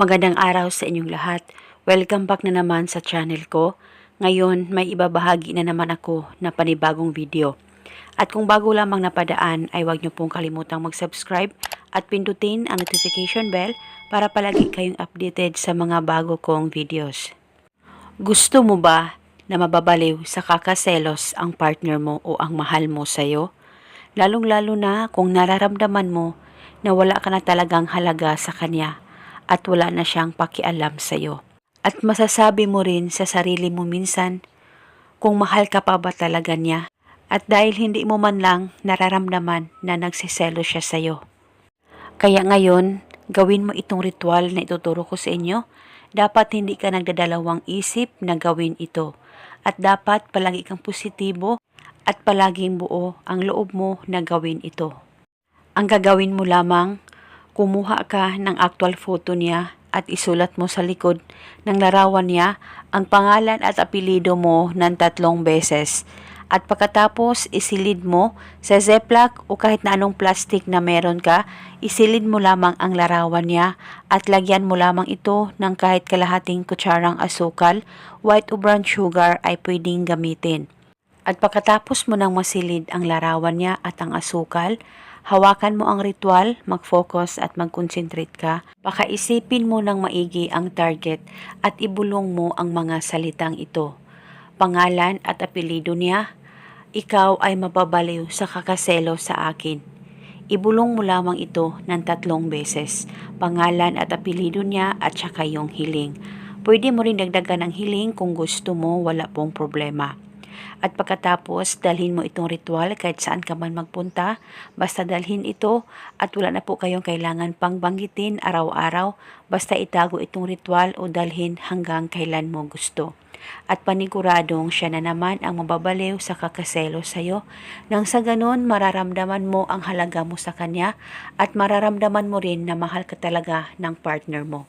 Magandang araw sa inyong lahat. Welcome back na naman sa channel ko. Ngayon, may ibabahagi na naman ako na panibagong video. At kung bago lamang napadaan, ay huwag niyo pong kalimutang mag-subscribe at pindutin ang notification bell para palagi kayong updated sa mga bago kong videos. Gusto mo ba na mababaliw sa kakaselos ang partner mo o ang mahal mo sa'yo? Lalong-lalo na kung nararamdaman mo na wala ka na talagang halaga sa kanya at wala na siyang pakialam sa'yo. At masasabi mo rin sa sarili mo minsan kung mahal ka pa ba talaga niya at dahil hindi mo man lang nararamdaman na nagsiselo siya sa'yo. Kaya ngayon, gawin mo itong ritual na ituturo ko sa inyo. Dapat hindi ka nagdadalawang isip na gawin ito. At dapat palagi kang positibo at palaging buo ang loob mo na gawin ito. Ang gagawin mo lamang, kumuha ka ng actual photo niya at isulat mo sa likod ng larawan niya ang pangalan at apelido mo ng tatlong beses. At pagkatapos, isilid mo sa Ziploc o kahit na anong plastic na meron ka, isilid mo lamang ang larawan niya at lagyan mo lamang ito ng kahit kalahating kutsarang asukal, white o brown sugar ay pwedeng gamitin. At pagkatapos mo nang masilid ang larawan niya at ang asukal, hawakan mo ang ritual, mag-focus at mag-concentrate ka. Baka isipin mo ng maigi ang target at ibulong mo ang mga salitang ito. Pangalan at apelido niya, ikaw ay mababaliw sa kakaselo sa akin. Ibulong mo lamang ito ng tatlong beses, pangalan at apelido niya at saka yung hiling. Pwede mo rin dagdagan ang hiling kung gusto mo, wala pong problema. At pagkatapos, dalhin mo itong ritual kahit saan ka man magpunta. Basta dalhin ito at wala na po kayong kailangan pang banggitin araw-araw. Basta itago itong ritual o dalhin hanggang kailan mo gusto. At paniguradong siya na naman ang mababaliw sa kakaselo sa'yo. Nang sa ganun, mararamdaman mo ang halaga mo sa kanya at mararamdaman mo rin na mahal ka talaga ng partner mo.